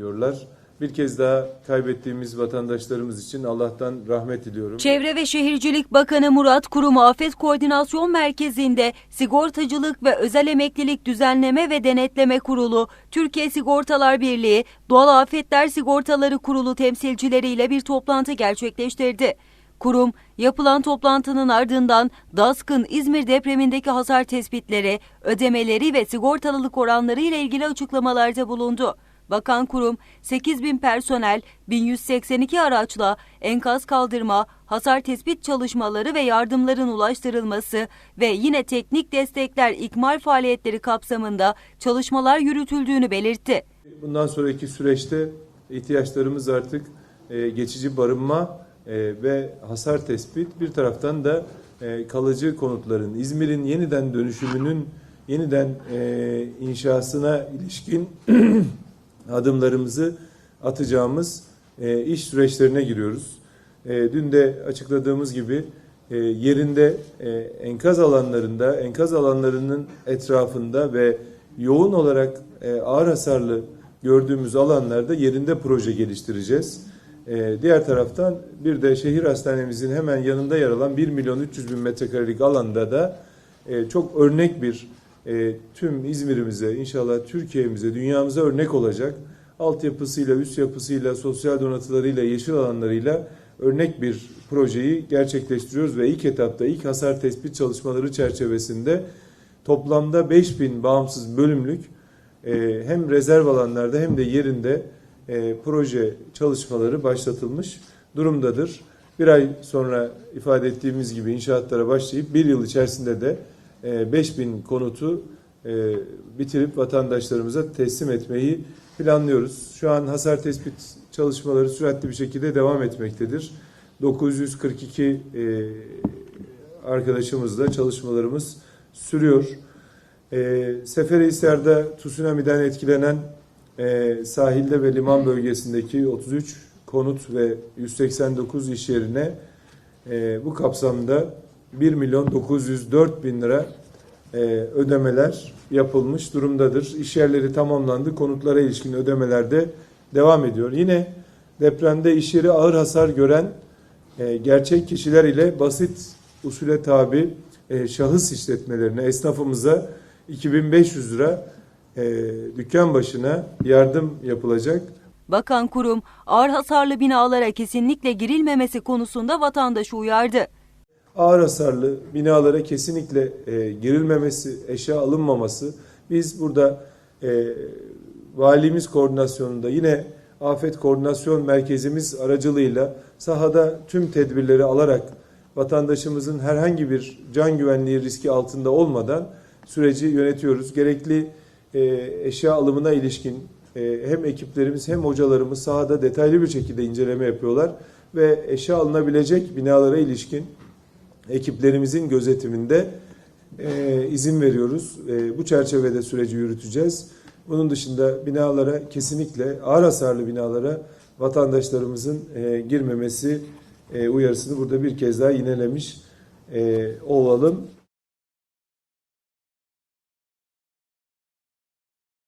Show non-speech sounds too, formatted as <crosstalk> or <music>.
ediyorlar. Bir kez daha kaybettiğimiz vatandaşlarımız için Allah'tan rahmet diliyorum. Çevre ve Şehircilik Bakanı Murat Kurum Afet Koordinasyon Merkezi'nde Sigortacılık ve Özel Emeklilik Düzenleme ve Denetleme Kurulu, Türkiye Sigortalar Birliği, Doğal Afetler Sigortaları Kurulu temsilcileriyle bir toplantı gerçekleştirdi. Kurum, yapılan toplantının ardından DASK'ın İzmir depremindeki hasar tespitleri, ödemeleri ve sigortalılık oranları ile ilgili açıklamalarda bulundu. Bakan kurum 8 bin personel, 1182 araçla enkaz kaldırma, hasar tespit çalışmaları ve yardımların ulaştırılması ve yine teknik destekler ikmal faaliyetleri kapsamında çalışmalar yürütüldüğünü belirtti. Bundan sonraki süreçte ihtiyaçlarımız artık e, geçici barınma e, ve hasar tespit bir taraftan da e, kalıcı konutların İzmir'in yeniden dönüşümünün yeniden inşasına ilişkin <clears throat> adımlarımızı atacağımız e, iş süreçlerine giriyoruz. E, dün de açıkladığımız gibi e, yerinde e, enkaz alanlarında, enkaz alanlarının etrafında ve yoğun olarak e, ağır hasarlı gördüğümüz alanlarda yerinde proje geliştireceğiz. E, diğer taraftan bir de şehir hastanemizin hemen yanında yer alan 1 milyon 300 bin metrekarelik alanda da e, çok örnek bir e, tüm İzmir'imize, inşallah Türkiye'mize, dünyamıza örnek olacak altyapısıyla, üst yapısıyla, sosyal donatılarıyla, yeşil alanlarıyla örnek bir projeyi gerçekleştiriyoruz ve ilk etapta ilk hasar tespit çalışmaları çerçevesinde toplamda 5000 bağımsız bölümlük e, hem rezerv alanlarda hem de yerinde e, proje çalışmaları başlatılmış durumdadır. Bir ay sonra ifade ettiğimiz gibi inşaatlara başlayıp bir yıl içerisinde de e, 5000 konutu e, bitirip vatandaşlarımıza teslim etmeyi planlıyoruz. Şu an hasar tespit çalışmaları süratli bir şekilde devam etmektedir. 942 e, arkadaşımızla çalışmalarımız sürüyor. E, Seferihisar'da tsunami'den etkilenen sahilde ve liman bölgesindeki 33 konut ve 189 iş yerine bu kapsamda 1 milyon 904 bin lira e, ödemeler yapılmış durumdadır. İş yerleri tamamlandı. Konutlara ilişkin ödemeler de devam ediyor. Yine depremde iş yeri ağır hasar gören e, gerçek kişiler ile basit usule tabi e, şahıs işletmelerine, esnafımıza 2500 lira e, dükkan başına yardım yapılacak. Bakan kurum ağır hasarlı binalara kesinlikle girilmemesi konusunda vatandaşı uyardı. Ağır hasarlı binalara kesinlikle e, girilmemesi, eşya alınmaması. Biz burada e, valimiz koordinasyonunda yine afet koordinasyon merkezimiz aracılığıyla sahada tüm tedbirleri alarak vatandaşımızın herhangi bir can güvenliği riski altında olmadan süreci yönetiyoruz. Gerekli e, eşya alımına ilişkin e, hem ekiplerimiz hem hocalarımız sahada detaylı bir şekilde inceleme yapıyorlar ve eşya alınabilecek binalara ilişkin ekiplerimizin gözetiminde e, izin veriyoruz. E, bu çerçevede süreci yürüteceğiz. Bunun dışında binalara kesinlikle ağır hasarlı binalara vatandaşlarımızın e, girmemesi e, uyarısını burada bir kez daha yinelemiş e, olalım.